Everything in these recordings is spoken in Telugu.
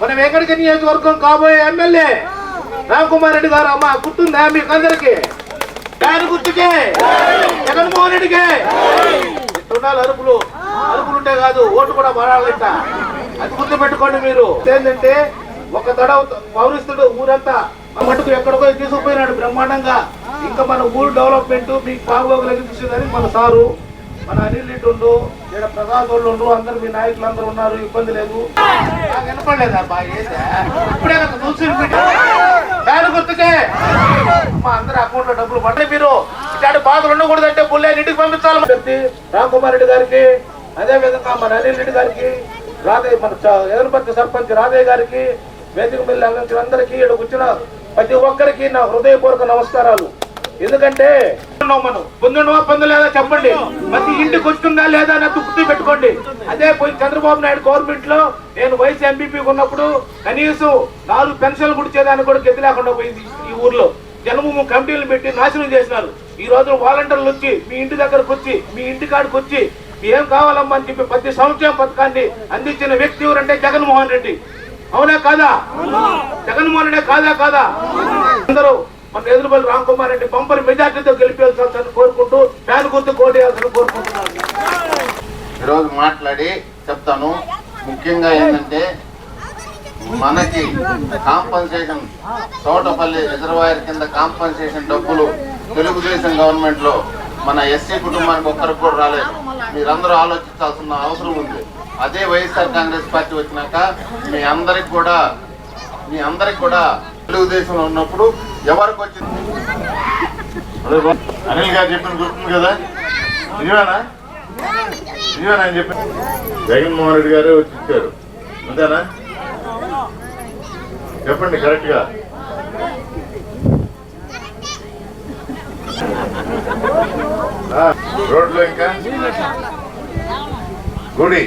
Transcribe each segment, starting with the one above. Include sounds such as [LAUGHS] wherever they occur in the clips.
మన వెంకటగిరి నియోజకవర్గం కాబోయే ఎమ్మెల్యే రామకుమార్ రెడ్డి గారు అమ్మ గుర్తుందా మీకు అందరికి? దాని గుర్తుకే. జగన్మోహన్ రెడ్డికి. ఉండాలి అరుపులు. అరుపులు ఉంటే కాదు ఓటు కూడా మారాలంట అది గుర్తు పెట్టుకోండి మీరు. ఏంటంటే ఒక తడ పౌరిస్తుడు ఊరంతా మటుకు ఎక్కడికో తీసుకుపోయినాడు బ్రహ్మాండంగా. ఇంకా మన ఊరు డెవలప్మెంట్ మీకు బాగోగులకి చూసేదని మన సారు మన అనిల్ రెడ్డి ఉండు ఇక్కడ ప్రసాద్ వాళ్ళు ఉండు అందరు మీ నాయకులు అందరు ఉన్నారు ఇబ్బంది లేదు. నాకు వినపడలేదా బా ఇప్పుడే కదా చూసి దాని గుర్తుకే? మా అందరి అకౌంట్లో డబ్బులు పడ్డాయి మీరు. ఇట్లాంటి బాధలు ఉండకూడదంటే పుల్లే ఇంటికి పంపించాలి. వ్యక్తి రామ్ కుమార్ రెడ్డి గారికి అదే విధంగా మన అనిల్ రెడ్డి గారికి రాధయ్య మన ఎదురుపతి సర్పంచ్ రాధయ్య గారికి వేదిక మిల్లి అందరికీ ఇక్కడికి వచ్చిన ప్రతి ఒక్కరికి నా హృదయపూర్వక నమస్కారాలు. ఎందుకంటే ఉన్నాం మనం? పొందుండవా పొందలేదా చెప్పండి. ప్రతి ఇంటికి వస్తుందా లేదా అని గుర్తు పెట్టుకోండి అదే పోయి చంద్రబాబు నాయుడు గవర్నమెంట్లో నేను వైస్ ఎంపీపీ ఉన్నప్పుడు కనీసం నాలుగు పెన్షన్లు గుడిచేదానికి కూడా గతి లేకుండా పోయింది ఈ ఊర్లో. జనభూమి కమిటీలు పెట్టి నాశనం చేసినారు. ఈ రోజు వాలంటీర్లు వచ్చి మీ ఇంటి దగ్గరకు వచ్చి మీ ఇంటి కాడికి వచ్చి ఏం కావాలమ్మా అని చెప్పి ప్రతి సంక్షేమ పథకాన్ని అందించిన వ్యక్తి ఎవరంటే జగన్మోహన్ రెడ్డి. అవునా కాదా? జగన్మోహన్ రెడ్డి కాదా కాదా? అందరూ మన ఎదురుబల్లి రామ్ కుమార్ రెడ్డి బంపర్ మెజార్టీతో గెలిపేయాల్సిందని కోరుకుంటూ ఫ్యాన్ గుర్తు కోటేయాల్సిన కోరుకుంటున్నాను. ఈరోజు మాట్లాడి చెప్తాను. ముఖ్యంగా ఏంటంటే మనకి కాంపన్సేషన్ తోటపల్లి రిజర్వాయర్ కింద కాంపన్సేషన్ డబ్బులు తెలుగుదేశం గవర్నమెంట్లో మన ఎస్సీ కుటుంబానికి ఒక్కరికి కూడా రాలేదు. మీరందరూ ఆలోచించాల్సిన అవసరం ఉంది. అదే వైఎస్ఆర్ కాంగ్రెస్ పార్టీ వచ్చినాక మీ అందరికి కూడా మీ అందరికి కూడా తెలుగుదేశంలో ఉన్నప్పుడు ఎవరికి వచ్చింది? అనిల్ గారు చెప్పిన గుర్తుంది కదా? నిజమేనా నిజమేనా అని చెప్పి. జగన్మోహన్ రెడ్డి గారే వచ్చి ఇచ్చారు. అంతేనా? చెప్పండి కరెక్ట్గా. ఇంకా? గుడి.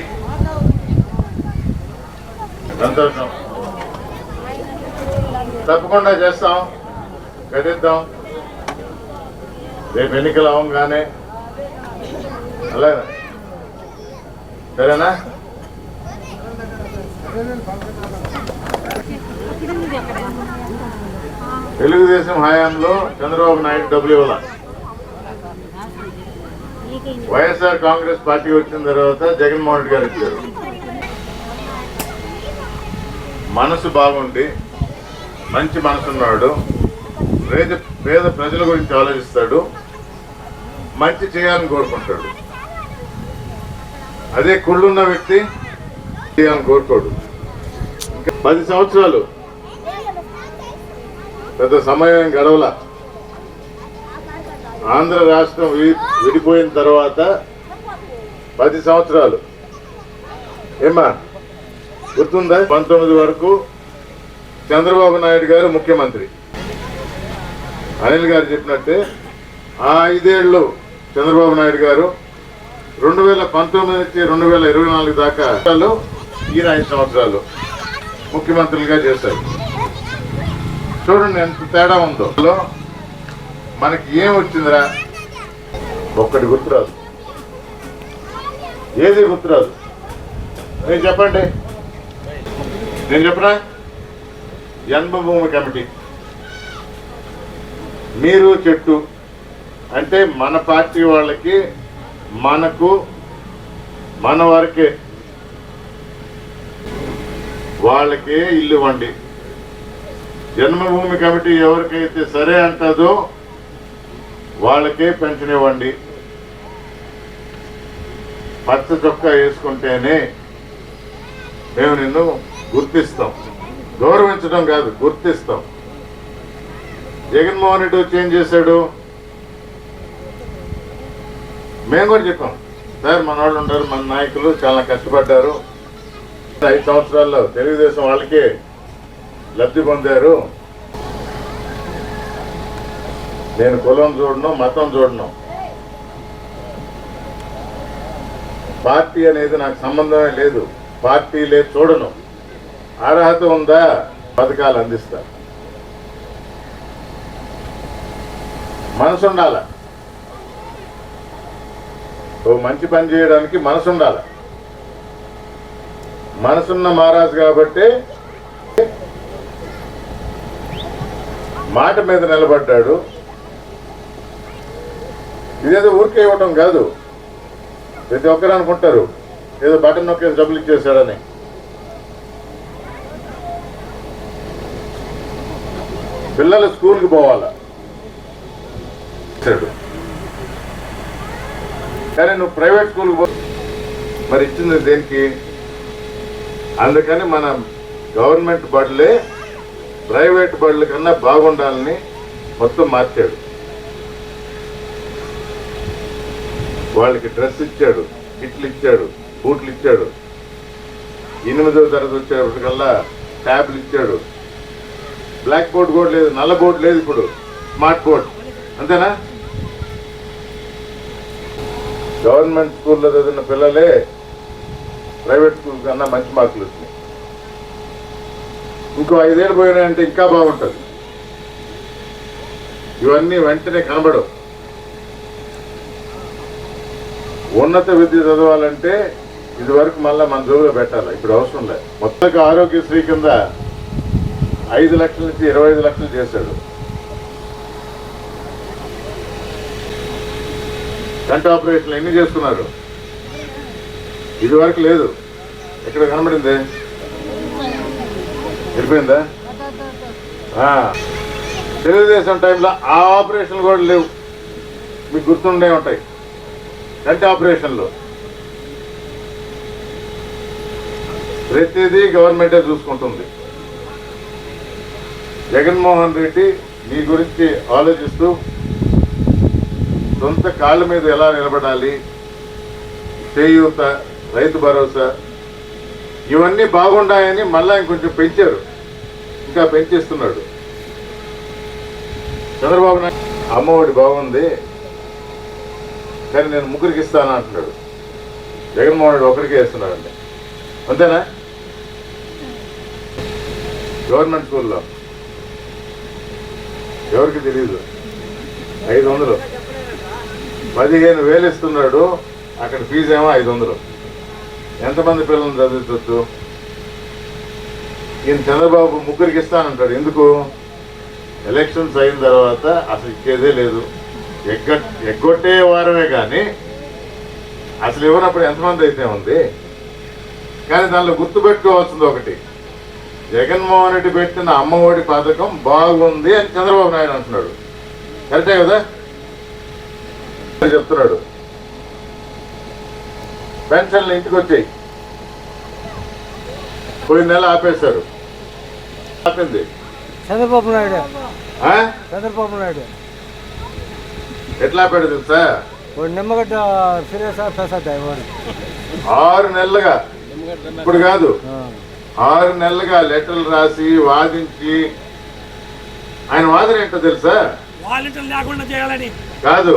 సంతోషం. తప్పకుండా చేస్తాం. గడిద్దాం రేపు ఎన్నికలు అవ్వగానే. అలాగే సరేనా? తెలుగుదేశం హయాంలో చంద్రబాబు నాయుడు డబ్బులు ఇవ్వాల వైఎస్ఆర్ కాంగ్రెస్ పార్టీ వచ్చిన తర్వాత జగన్మోహన్ రెడ్డి గారు ఇచ్చారు మనసు బాగుండి మంచి మనసున్నాడు. పేద పేద ప్రజల గురించి ఆలోచిస్తాడు. మంచి చేయాలని కోరుకుంటాడు. అదే కుళ్ళున్న వ్యక్తి చేయాలని కోరుకోడు. ఇంకా పది సంవత్సరాలు పెద్ద సమయం గడవల. ఆంధ్ర రాష్ట్రం విడిపోయిన తర్వాత పది సంవత్సరాలు. ఏమా గుర్తుందా? పంతొమ్మిది వరకు చంద్రబాబు నాయుడు గారు ముఖ్యమంత్రి. అనిల్ గారు చెప్పినట్టే ఆ ఐదేళ్ళు చంద్రబాబు నాయుడు గారు రెండు వేల పంతొమ్మిది నుంచి రెండు వేల ఇరవై నాలుగు దాకా ఈయన ఐదు సంవత్సరాలు ముఖ్యమంత్రులుగా చేశారు. చూడండి ఎంత తేడా ఉందో. లో మనకి ఏం వచ్చిందిరా? ఒక్కటి గుర్తురాదు. ఏది గుర్తురాదు? నేను చెప్పండి. నేను చెప్పరా జన్మభూమి కమిటీ. మీరు చెట్టు. అంటే మన పార్టీ వాళ్ళకి మనకు మన వరకే. వాళ్ళకే ఇల్లు ఇవ్వండి జన్మభూమి కమిటీ ఎవరికైతే సరే అంటుందో వాళ్ళకే పెన్షన్ ఇవ్వండి. పచ్చ చొక్కా వేసుకుంటేనే మేము నిన్ను గుర్తిస్తాం. గౌరవించడం కాదు గుర్తిస్తాం. జగన్మోహన్ రెడ్డి వచ్చి ఏం చేశాడు? మేము కూడా చెప్పాం. సార్ మన వాళ్ళు ఉంటారు మన నాయకులు చాలా కష్టపడ్డారు. ఐదు సంవత్సరాల్లో తెలుగుదేశం వాళ్ళకే లబ్ధి పొందారు. నేను కులం చూడను మతం చూడను. పార్టీ అనేది నాకు సంబంధమే లేదు. పార్టీ లేదు చూడను. అర్హత ఉందా? పథకాలు అందిస్తా మనసు ఉండాల. ఓ మంచి పని చేయడానికి మనసు ఉండాల. మనసున్న మహారాజు కాబట్టి మాట మీద నిలబడ్డాడు. ఇదేదో ఊరికే ఇవ్వటం కాదు. ప్రతి ఒక్కరు అనుకుంటారు ఏదో బటన్ నొక్కేసి డబ్బులు ఇచ్చేసాడని పిల్లలు స్కూల్కి పోవాలా. ఇచ్చాడు కానీ నువ్వు ప్రైవేట్ స్కూల్కి పో. మరి ఇచ్చింది దేనికి? అందుకని మన గవర్నమెంట్ బడులే ప్రైవేట్ బడుల కన్నా బాగుండాలని మొత్తం మార్చాడు. వాళ్ళకి డ్రెస్ ఇచ్చాడు కిట్లు ఇచ్చాడు బూట్లు ఇచ్చాడు. ఎనిమిదో తరగతి వచ్చేప్పటికల్లా ట్యాబ్లు ఇచ్చాడు. బ్లాక్ బోర్డ్ కూడా లేదు నల్ల బోర్డు లేదు ఇప్పుడు. స్మార్ట్ బోర్డ్ అంతేనా? గవర్నమెంట్ స్కూల్లో చదివిన పిల్లలే ప్రైవేట్ స్కూల్ కన్నా మంచి మార్కులు వచ్చినాయి. ఇంకో ఐదేళ్ళు పోయినాయంటే ఇంకా బాగుంటుంది. ఇవన్నీ వెంటనే కనబడవు. ఉన్నత విద్య చదవాలంటే ఇది వరకు మళ్ళీ మన జోబులో పెట్టాలి. ఇప్పుడు అవసరం లేదు. మొత్తం ఆరోగ్యశ్రీ కింద ఐదు లక్షల నుంచి ఇరవై ఐదు లక్షలు చేశాడు. కంటి ఆపరేషన్లు ఎన్ని చేస్తున్నారు? ఇది వరకు లేదు. ఎక్కడ కనబడింది? వెళ్ళిపోయిందా? తెలుగుదేశం టైంలో ఆ ఆపరేషన్లు కూడా లేవు. మీకు గుర్తుండే ఉంటాయి. కంటి ఆపరేషన్లు. ప్రతిదీ గవర్నమెంటే చూసుకుంటుంది. జగన్మోహన్ రెడ్డి మీ గురించి ఆలోచిస్తూ సొంత కాళ్ళ మీద ఎలా నిలబడాలి? చేయూత రైతు భరోసా ఇవన్నీ బాగుండాయని మళ్ళా ఇంకొంచెం పెంచారు. ఇంకా పెంచేస్తున్నాడు. చంద్రబాబు నాయుడు అమ్మఒడి బాగుంది కానీ నేను ముగ్గురికి ఇస్తాను అంటున్నాడు. జగన్మోహన్ రెడ్డి ఒకరికే ఇస్తున్నాడండి అంతేనా? గవర్నమెంట్ స్కూల్లో. ఎవరికి తెలియదు ఐదు వందలు. పదిహేను వేలు ఇస్తున్నాడు అక్కడ ఫీజు ఏమో ఐదు వందలు. ఎంతమంది పిల్లల్ని చదివించవచ్చు ఈయన చంద్రబాబు ముగ్గురికి ఇస్తానంటాడు. ఎందుకు? ఎలక్షన్స్ అయిన తర్వాత అసలు ఇచ్చేదే లేదు. ఎగ్గ ఎగ్గొట్టే వారమే కానీ అసలు ఇవ్వనప్పుడు ఎంతమంది అయితే ఉంది? కానీ దానిలో గుర్తుపెట్టుకోవాల్సింది ఒకటి. జగన్మోహన్ రెడ్డి పెట్టిన అమ్మఒడి పథకం బాగుంది అని చంద్రబాబు నాయుడు అంటున్నాడు. కరెక్టే కదా? చెప్తున్నాడు. పెన్షన్లు ఇంటికి వచ్చాయి పోయిన నెల ఆపేశారు. ఆపింది. చంద్రబాబు నాయుడు? చంద్రబాబు నాయుడు. ఎట్లా ఆపాడు తెలుసా? నిమ్మగడ్డ శ్రీనివాస ప్రసాద్ ఆరు నెలలుగా. ఇప్పుడు కాదు. ఆరు నెలలుగా లెటర్లు రాసి వాదించి ఆయన వాదన ఏంటో తెలుసా? కాదు.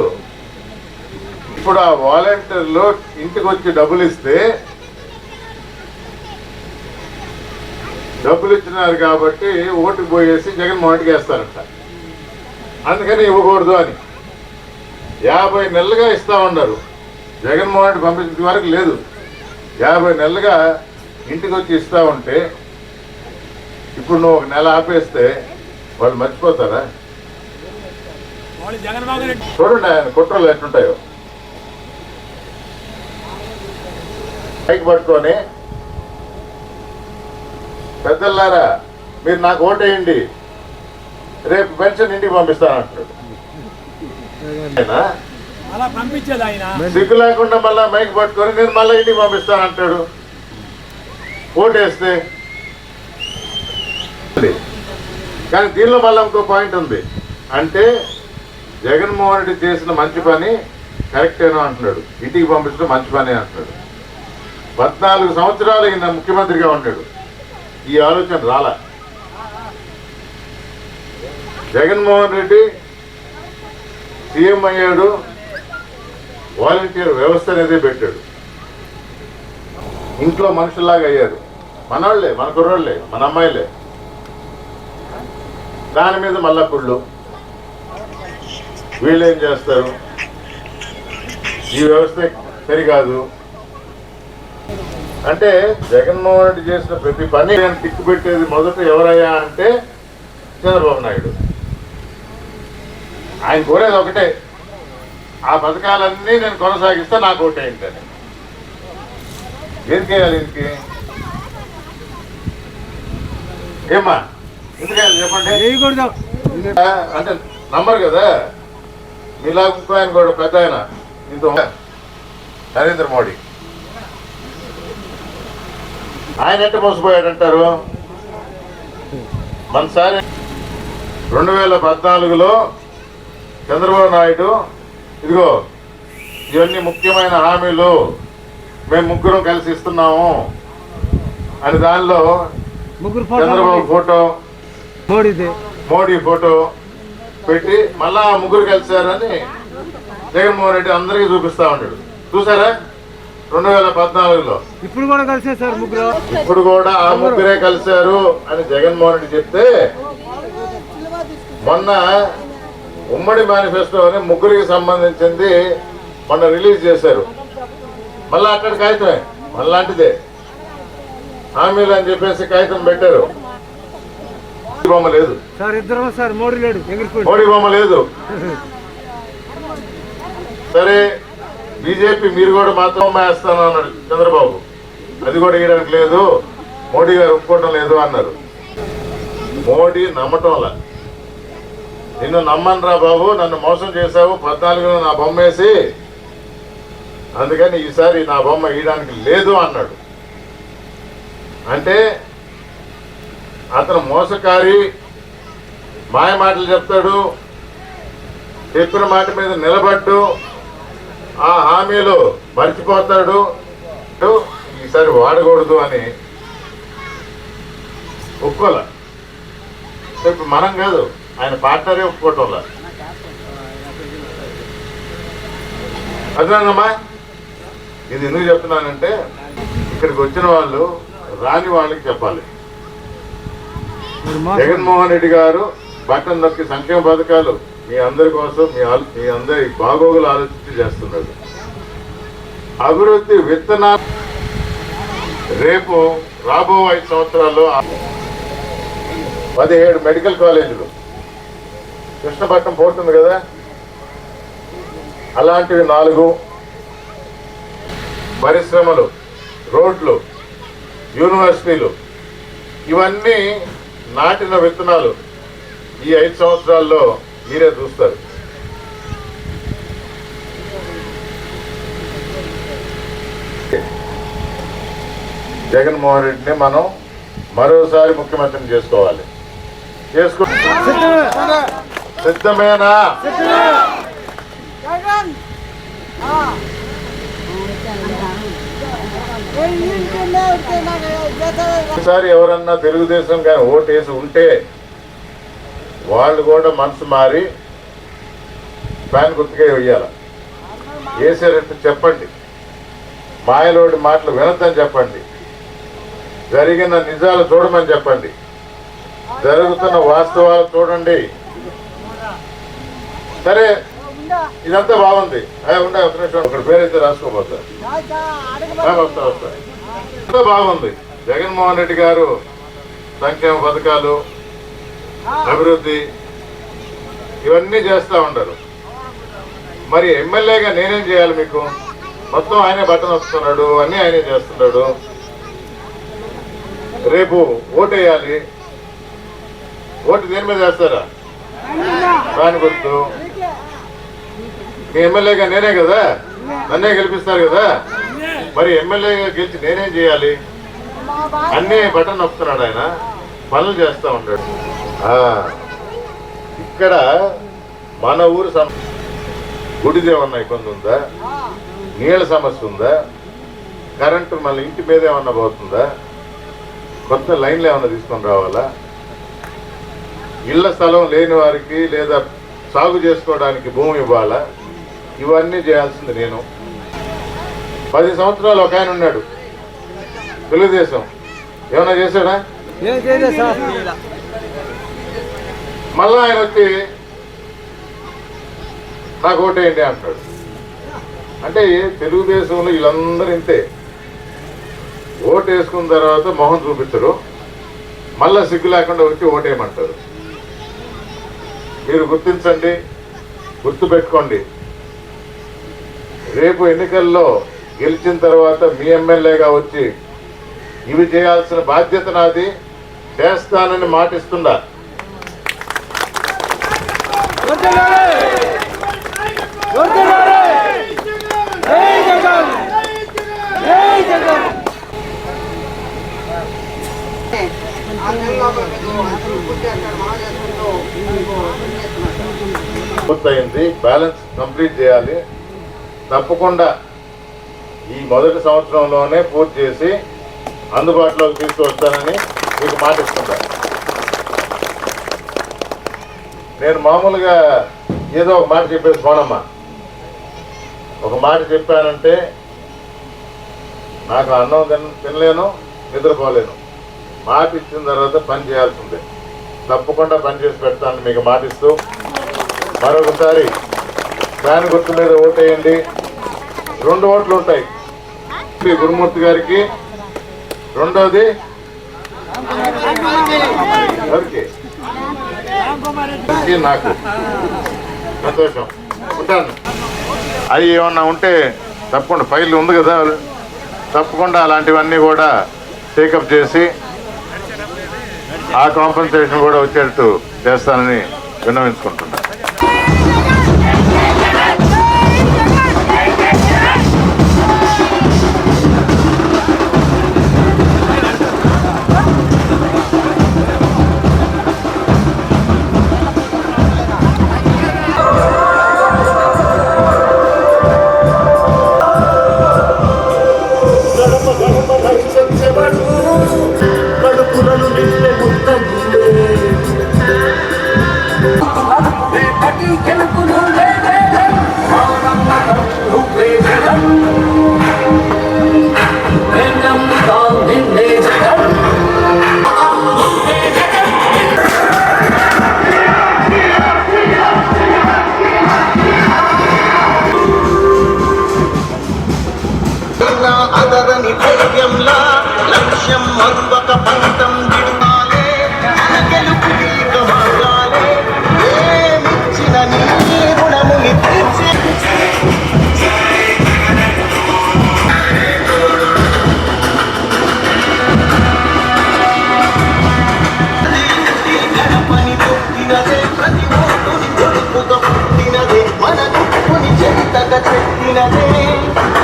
ఇప్పుడు ఆ వాలంటీర్లు ఇంటికి వచ్చి డబ్బులు ఇస్తే డబ్బులు ఇచ్చినారు కాబట్టి ఓటుకు పోయేసి జగన్మోహన్ రెడ్డికి వేస్తారంట. అందుకని ఇవ్వకూడదు అని. యాభై నెలలుగా ఇస్తా ఉన్నారు. జగన్మోహన్ రెడ్డి పంపించిన వరకు లేదు. యాభై నెలలుగా ఇంటికి వచ్చి ఇస్తా ఉంటే ఇప్పుడు నువ్వు ఒక నెల ఆపేస్తే వాళ్ళు మర్చిపోతారా? చూడండి ఆయన కుట్రలు ఎట్లుంటాయో. పైకి పట్టుకొని పెద్దలారా మీరు నాకు ఓటేయండి రేపు పెన్షన్ ఇంటికి పంపించేది ఆయన. సిగ్గు లేకుండా మళ్ళా మైక్ పట్టుకొని నేను మళ్ళీ ఇంటికి పంపిస్తానంటాడు ఓటేస్తే కానీ దీనిలో మళ్ళీ ఇంకో పాయింట్ ఉంది. అంటే జగన్మోహన్ రెడ్డి చేసిన మంచి పని కరెక్టేనో అంటున్నాడు. ఇంటికి పంపించడం మంచి పని అంటున్నాడు. పద్నాలుగు సంవత్సరాలు ఈయన ముఖ్యమంత్రిగా ఉన్నాడు. ఈ ఆలోచన రాల. జగన్మోహన్ రెడ్డి సీఎం అయ్యాడు వాలంటీర్ వ్యవస్థ అనేది పెట్టాడు. ఇంట్లో మనుషుల్లాగా అయ్యారు. మనవాళ్ళే మన కుర్రోళ్ళే మన అమ్మాయిలే. దాని మీద మళ్ళా కుళ్ళు. వీళ్ళు ఏం చేస్తారు? ఈ వ్యవస్థ సరికాదు. అంటే జగన్మోహన్ రెడ్డి చేసిన ప్రతి పని నేను టిక్కు పెట్టేది మొదట ఎవరయ్యా అంటే చంద్రబాబు నాయుడు. ఆయన కోరేది ఒకటే ఆ పథకాలన్నీ నేను కొనసాగిస్తే నాకు ఒకటే ఏంటని ఏం చేయాలి ఇంటికి ఏమ్మా? ఎందుకేయాలి చెప్పండి? అంటే నమ్మరు కదా? మీలా ఇంకో ఆయన కూడా పెద్ద ఆయన. ఇంత నరేంద్ర మోడీ. ఆయన ఎట్ట మోసపోయాడంటారు మనసారి రెండు వేల పద్నాలుగులో చంద్రబాబు నాయుడు ఇదిగో ఇవన్నీ ముఖ్యమైన హామీలు. మేము ముగ్గురం కలిసి ఇస్తున్నాము. అని దానిలో చంద్రబాబు ఫోటో మోడీ ఫోటో పెట్టి మళ్ళా ముగ్గురు కలిశారని జగన్మోహన్ రెడ్డి అందరికీ చూపిస్తా ఉన్నాడు చూసారా? రెండు వేల పద్నాలుగులో. ఇప్పుడు కూడా కలిసే సార్ ముగ్గురు. ఇప్పుడు కూడా ఆ ముగ్గురే కలిశారు అని జగన్మోహన్ రెడ్డి చెప్తే మొన్న ఉమ్మడి మేనిఫెస్టో అని ముగ్గురికి సంబంధించింది మొన్న రిలీజ్ చేశారు. మళ్ళా అక్కడ కాగితమే మళ్ళాంటిదే. హామీలు అని చెప్పేసి కాగితం పెట్టారు. బొమ్మ లేదు. సార్ ఇద్దరు సార్? మోడీ లేడు మోడీ బొమ్మ లేదు. [LAUGHS] సరే బీజేపీ మీరు కూడా మాత్రం వేస్తాను అన్నాడు చంద్రబాబు. అది కూడా వేయడానికి లేదు. మోడీ గారు ఒప్పుకోవడం లేదు అన్నారు. మోడీ నమ్మటంలా నిన్ను నమ్మనురా బాబు నన్ను మోసం చేశావు పద్నాలుగులో నా బొమ్మ వేసి. అందుకని ఈసారి నా బొమ్మ వేయడానికి లేదు అన్నాడు. అంటే అతను మోసకారి మాయ మాటలు చెప్తాడు చెప్పిన మాట మీద నిలబడ్డు ఆ హామీలు మర్చిపోతాడు. ఈసారి వాడకూడదు అని ఒప్పుకోలే. ఇప్పుడు మనం కాదు ఆయన పార్ట్నరే ఒప్పుకోవటంలా అదేనమ్మా ఇది ఎందుకు చెప్తున్నానంటే ఇక్కడికి వచ్చిన వాళ్ళు రాని వాళ్ళకి చెప్పాలి. జగన్మోహన్ రెడ్డి గారు బటన్ నొక్కి సంక్షేమ పథకాలు మీ అందరి కోసం మీ ఆల్- మీ అందరి బాగోగులు ఆలోచించి చేస్తున్నారు. అభివృద్ధి విత్తన రేపు రాబో ఐదు సంవత్సరాల్లో పదిహేడు మెడికల్ కాలేజీలు. కృష్ణపట్నం పోతుంది కదా? అలాంటివి నాలుగు పరిశ్రమలు రోడ్లు యూనివర్సిటీలు ఇవన్నీ నాటిన విత్తనాలు ఈ ఐదు సంవత్సరాల్లో మీరే చూస్తారు. జగన్మోహన్ రెడ్డిని మనం మరోసారి ముఖ్యమంత్రిని చేసుకోవాలి. చేసుకో సిద్ధమేనా? ఈసారి ఎవరన్నా తెలుగుదేశం కానీ ఓటేసి ఉంటే వాళ్ళు కూడా మనసు మారి ఫ్యాన్ గుర్తుకే వెయ్యాల. వేసేటట్టు చెప్పండి. మాయలోడి మాటలు వినద్దని చెప్పండి. జరిగిన నిజాలు చూడమని చెప్పండి. జరుగుతున్న వాస్తవాలు చూడండి. సరే ఇదంతా బాగుంది. అయ్యా ఉండే ఒక నిమిషం. ఒకటి పేరైతే రాసుకోబోతారు వస్తా. వస్తా బాగుంది. జగన్మోహన్ రెడ్డి గారు సంక్షేమ పథకాలు అభివృద్ధి ఇవన్నీ చేస్తూ ఉంటారు మరి ఎమ్మెల్యేగా నేనేం చేయాలి మీకు? మొత్తం ఆయనే బట్టన వస్తున్నాడు అన్నీ ఆయనే చేస్తున్నాడు. రేపు ఓటు వేయాలి ఓటు దేని మీద వేస్తారా? దాని గుర్తు. మీ ఎమ్మెల్యేగా నేనే కదా? నన్నే గెలిపిస్తారు కదా? మరి ఎమ్మెల్యేగా గెలిచి నేనేం చేయాలి? అన్నీ బటన్ నొప్పుతున్నాడు ఆయన. పనులు చేస్తూ ఉంటాడు ఇక్కడ మన ఊరు సమ గుడిది ఏమన్నా ఇబ్బంది ఉందా? నీళ్ళ సమస్య ఉందా? కరెంటు మళ్ళీ ఇంటి మీద ఏమన్నా పోతుందా? కొత్త లైన్లు ఏమన్నా తీసుకొని రావాలా? ఇళ్ళ స్థలం లేని వారికి లేదా సాగు చేసుకోవడానికి భూమి ఇవ్వాలా? ఇవన్నీ చేయాల్సింది నేను. పది సంవత్సరాలు ఒక ఆయన ఉన్నాడు. తెలుగుదేశం. ఏమైనా చేశాడా? మళ్ళా ఆయన వచ్చి నాకు ఓటేయండి అంటాడు. అంటే తెలుగుదేశంలో వీళ్ళందరూ ఇంతే. ఓటు వేసుకున్న తర్వాత మొహం చూపించరు మళ్ళా సిగ్గు లేకుండా వచ్చి ఓటేయమంటారు. మీరు గుర్తించండి గుర్తుపెట్టుకోండి. రేపు ఎన్నికల్లో గెలిచిన తర్వాత మీ ఎమ్మెల్యేగా వచ్చి ఇవి చేయాల్సిన బాధ్యత నాది చేస్తానని మాటిస్తుందా పూర్తయింది. బ్యాలెన్స్ కంప్లీట్ చేయాలి. తప్పకుండా ఈ మొదటి సంవత్సరంలోనే పూర్తి చేసి అందుబాటులోకి తీసుకువస్తానని మీకు మాట నేను మామూలుగా ఏదో ఒక మాట చెప్పేది పోనమ్మా. ఒక మాట చెప్పానంటే నాకు అన్నం తిన తినలేను నిద్రపోలేను. మాట ఇచ్చిన తర్వాత పని చేయాల్సిందే. తప్పకుండా పని చేసి పెడతాను మీకు మాటిస్తూ మరొకసారి ఫ్యాన్ గుర్తు మీద ఓటేయండి. రెండు ఓట్లు ఉంటాయి. గురుమూర్తి గారికి రెండోది సరికి నాకు. సంతోషం. ఉంటాను. అవి ఏమన్నా ఉంటే తప్పకుండా ఫైల్ ఉంది కదా. తప్పకుండా అలాంటివన్నీ కూడా టేకప్ చేసి ఆ కాంపెన్సేషన్ కూడా వచ్చేటట్టు చేస్తానని విన్నవించుకుంటున్నాను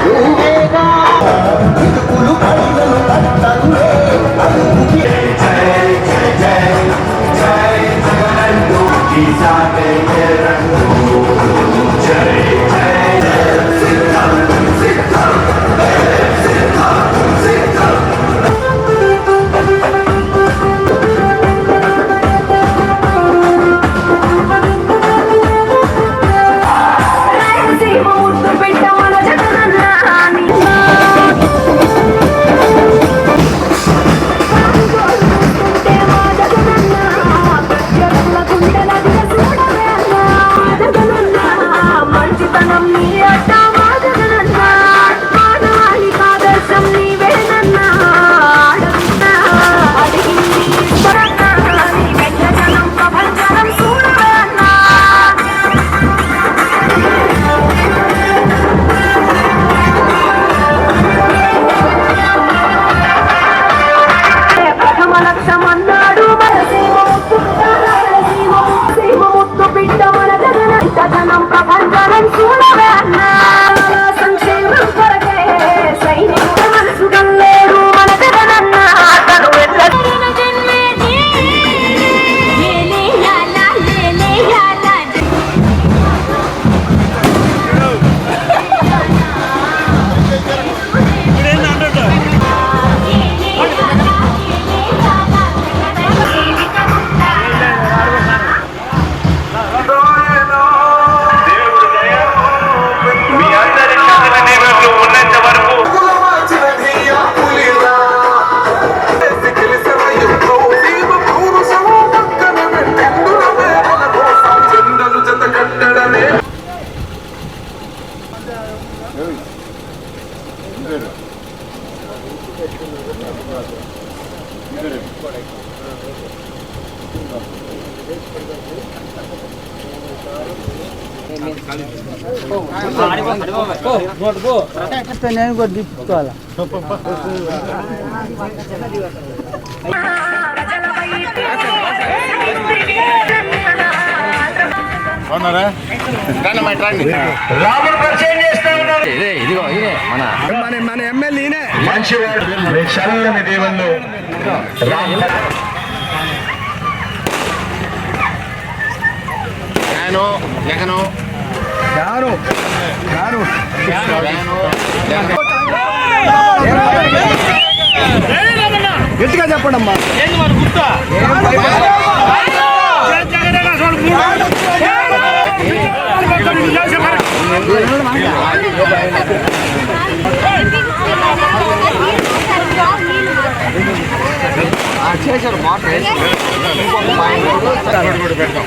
నువ్వేగా பணம் நீ నేను కూడా దిప్పుకోవాలా అవునారా చేస్తా ఉన్నారు మన మన ఎమ్మెల్యేనే మంచివాడు చల్లని దేవుళ్ళు జగను ఫ్యాను జగను గట్టిగా చెప్పండి అమ్మా చేశారు కూడా పెడతాం